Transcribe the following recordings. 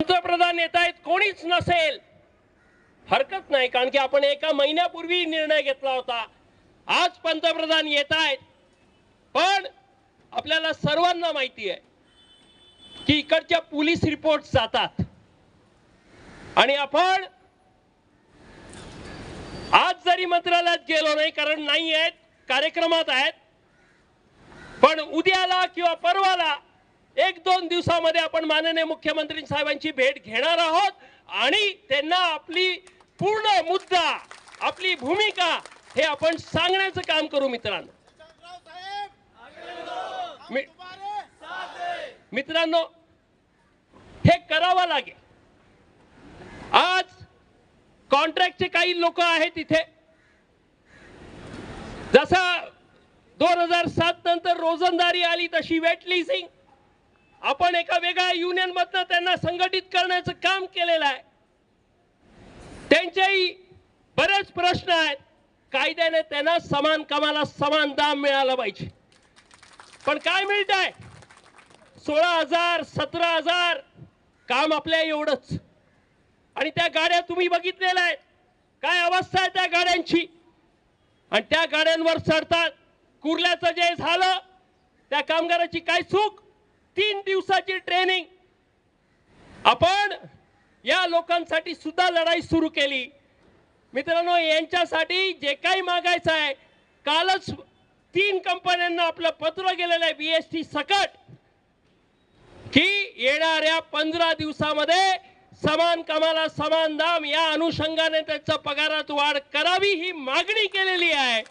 पंतप्रधान नेता आहेत कोणीच नसेल. हरकत नाही कारण की आपण एका महिन्यापूर्वी निर्णय घेतला होता. आज पंतप्रधान येत आहेत पण आपल्याला सर्वांना माहिती आहे की इकडच्या पोलीस रिपोर्ट जातात. आणि आपण आज जरी मंत्रालयात गेलो नाही कारण नाही आहेत कार्यक्रमात आहेत. पण उद्याला किंवा परवाला एक दोन दिवसामध्ये आपण माननीय मुख्यमंत्री साहेबांची भेट घेणार आहोत आणि त्यांना आपली पूर्ण मुद्दा आपली भूमिका हे आपण सांगण्याचं काम करू मित्रांनो. मित्रांनो हे करावं लागेल. आज कॉन्ट्रॅक्टचे काही लोक आहेत इथे. जसा दोन हजार सात नंतर रोजंदारी आली तशी वेट लिझिंग आपण एका वेगळ्या युनियन मधनं त्यांना संघटित करण्याचं काम केलेलं आहे. त्यांच्याही बरेच प्रश्न आहेत. कायद्याने त्यांना समान कामाला समान दाम मिळाला पाहिजे. पण काय मिळत आहे सोळा हजार सतरा हजार काम आपल्या एवढंच. आणि त्या गाड्या तुम्ही बघितलेल्या आहेत. काय अवस्था आहे त्या गाड्यांची? आणि त्या गाड्यांवर चढतात कुर्ल्याचं जे झालं त्या कामगाराची काय चूक? तीन दिवसाची ट्रेनिंग आपण या लोकांसाठी सुद्धा लढाई सुरू केली. मित्रांनो यांच्यासाठी जे काही मागायचं आहे कालच तीन कंपन्यांना आपलं पत्र गेलेलं आहे बी एस टी सकट की येणाऱ्या पंधरा दिवसामध्ये समान कमाला समान दाम या अनुषंगाने त्यांच्या पगारात वाढ करावी ही मागणी केलेली आहे.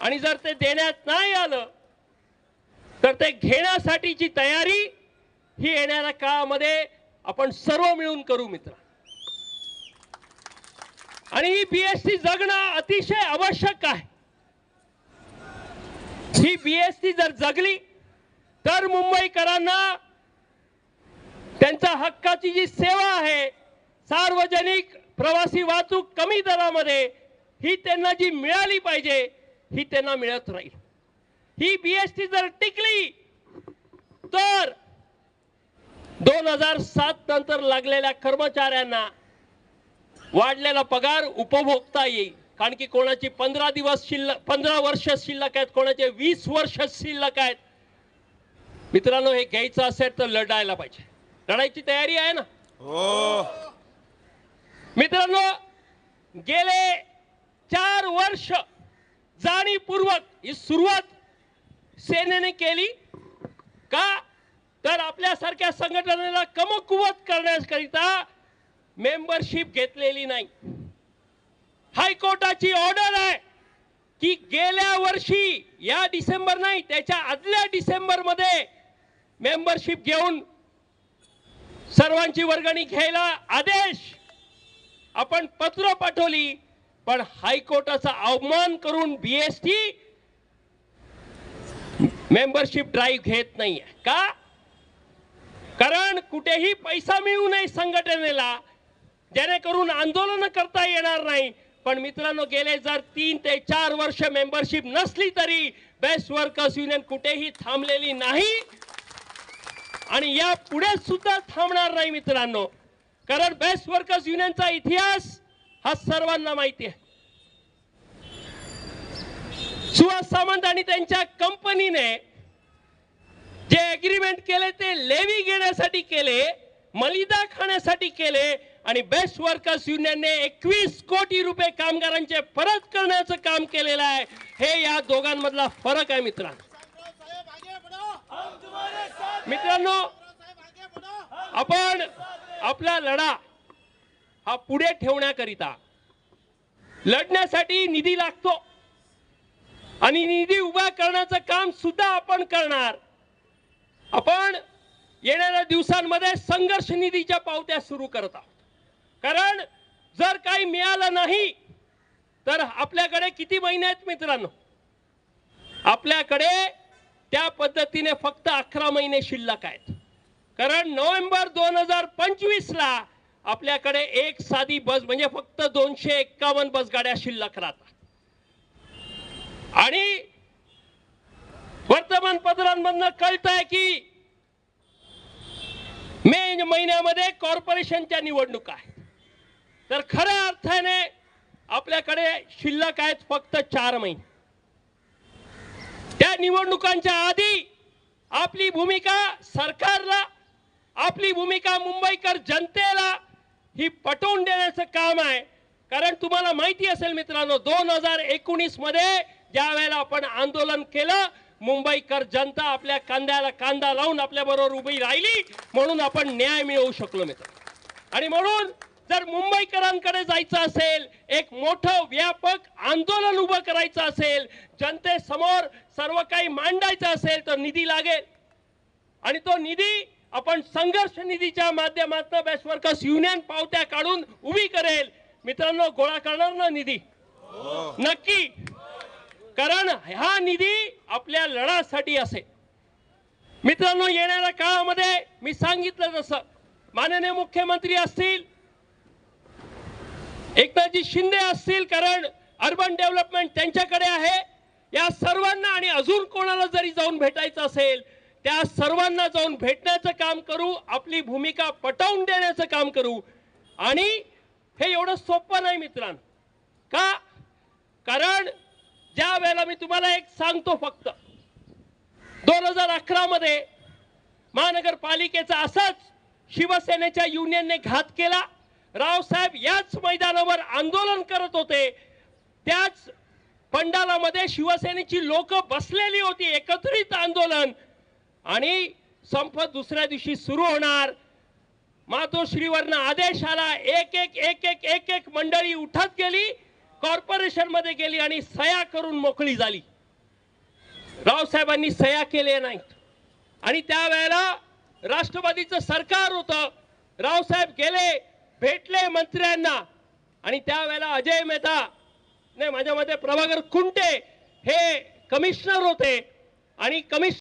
आणि जर ते देण्यात नाही आलं तर ते घेण्यासाठीची तयारी ही येणाऱ्या काळामध्ये आपण सर्व मिळून करू मित्र. आणि ही बीएससी जगणं अतिशय आवश्यक आहे. ही बीएससी जर जगली तर मुंबईकरांना त्यांच्या हक्काची जी सेवा आहे सार्वजनिक प्रवासी वाहतूक कमी दरामध्ये ही त्यांना जी मिळाली पाहिजे ही त्यांना मिळत राहील. ही बीएसटी जर टिकली तर दोन हजार सात नंतर लागलेल्या कर्मचाऱ्यांना वाढलेला पगार उपभोगता येईल. कारण की कोणाची पंधरा दिवस शिल्लक पंधरा वर्ष शिल्लक आहेत कोणाचे वीस वर्ष शिल्लक आहेत. मित्रांनो हे घ्यायचं असेल तर लढायला पाहिजे. लढायची तयारी आहे ना? हो. मित्रांनो गेले चार वर्ष जाणीवपूर्वक ही सुरुवात सेनेने केली का? तर आपल्यासारख्या संघटनेला कमकुवत करण्याकरिता मेंबरशिप घेतलेली नाही. हायकोर्टाची ऑर्डर आहे की गेल्या वर्षी या डिसेंबर नाही त्याच्या आदल्या डिसेंबरमध्ये मेंबरशिप घेऊन सर्वांची वर्गणी घ्यायला आदेश आपण पत्र पाठवली पण हायकोर्टाचा अवमान करून बीएसटी मेंबरशिप ड्राईव्ह घेत नाहीये का? कारण कुठेही पैसा मिळू नये संघटनेला जेणेकरून आंदोलन करता येणार नाही. पण मित्रांनो गेले जर तीन ते चार वर्ष मेंबरशिप नसली तरी बेस्ट वर्कर्स युनियन कुठेही थांबलेली नाही. आणि या पुढे सुद्धा थांबणार नाही मित्रांनो. कारण बेस्ट वर्कर्स युनियनचा इतिहास हा सर्वांना माहिती आहे. सुहास सामंत आणि त्यांच्या कंपनीने जे अग्रीमेंट केले ते लेवी घेण्यासाठी केले मलिदा खाण्यासाठी केले आणि बेस्ट वर्कर्स युनियनने एकवीस कोटी रुपये कामगारांचे परत करण्याचं काम केलेलं आहे. हे या दोघांमधला फरक आहे मित्रांनो. मित्रांनो आपण आपला लढा हा पुढे ठेवण्याकरिता लढण्यासाठी निधी लागतो. आणि निधी उभा करण्याचं काम सुद्धा आपण करणार. आपण येणाऱ्या दिवसांमध्ये संघर्ष निधीच्या पावत्या सुरू करत आहोत. कारण जर काही मिळालं नाही तर आपल्याकडे किती महिने आहेत मित्रांनो? आपल्याकडे त्या पद्धतीने फक्त अकरा महिने शिल्लक आहेत. कारण नोव्हेंबर दोन हजार पंचवीसला आपल्याकडे एक साधी बस म्हणजे फक्त दोनशे एक्कावन्न बस गाड्या शिल्लक राहतात. आणि वर्तमानपत्रांमधनं कळत आहे की मे महिन्यामध्ये कॉर्पोरेशनच्या निवडणुका आहेत तर खऱ्या अर्थाने आपल्याकडे शिल्लक आहेत फक्त चार महिने. त्या निवडणुकांच्या आधी आपली भूमिका सरकारला आपली भूमिका मुंबईकर जनतेला ही पटवून देण्याचं काम आहे. कारण तुम्हाला माहिती असेल मित्रांनो दोन हजार एकोणीसमध्ये ज्या वेळेला आपण आंदोलन केलं मुंबईकर जनता आपल्या कांद्याला कांदा लावून आपल्या बरोबर उभी राहिली म्हणून आपण न्याय मिळवू शकलो मित्र. आणि म्हणून जर मुंबईकरांकडे जायचं असेल एक मोठं व्यापक आंदोलन उभं करायचं असेल जनतेसमोर सर्व काही मांडायचं असेल तर निधी लागेल. आणि तो निधी आपण संघर्ष निधीच्या माध्यमातून बेस्ट वर्कर्स युनियन पावत्या काढून उभी करेल. मित्रांनो गोळा करणार ना निधी? नक्की. कारण हा निधी आपल्या लढासाठी असेल मित्रांनो येणाऱ्या काळामध्ये मी सांगितलं जसं माननीय मुख्यमंत्री असतील एकनाथजी शिंदे असतील कारण अर्बन डेव्हलपमेंट त्यांच्याकडे आहे. या सर्वांना आणि अजून कोणाला जरी जाऊन भेटायचं असेल त्या सर्वांना जाऊन भेटण्याचं काम करू आपली भूमिका पटवून देण्याचं काम करू. आणि हे एवढं सोपं नाही मित्रांनो. का? कारण त्यावेळेला मी तुम्हाला एक सांगतो फक्त दोन हजार अकरा मध्ये महानगरपालिकेचा असाच शिवसेनेच्या युनियनने घात केला. रावसाहेब याच मैदानावर आंदोलन करत होते. त्याच पंडालामध्ये शिवसेनेची लोक बसलेली होती एकत्रित आंदोलन. आणि संप दुसऱ्या दिवशी सुरू होणार. मातोश्रीवरनं आदेश आला एक एक एक एक एक एक मंडळी उठत गेली. कॉर्पोरेशनमध्ये गेली आणि सया करून मोकळी झाली. रावसाहेबांनी सया केल्या नाहीत. आणि त्यावेळेला राष्ट्रवादीचं सरकार होतं. रावसाहेब गेले भेटले मंत्र्यांना. आणि त्यावेळेला अजय मेहता नाही माझ्या मते प्रभाकर कुंटे हे कमिशनर होते. आणि कमिश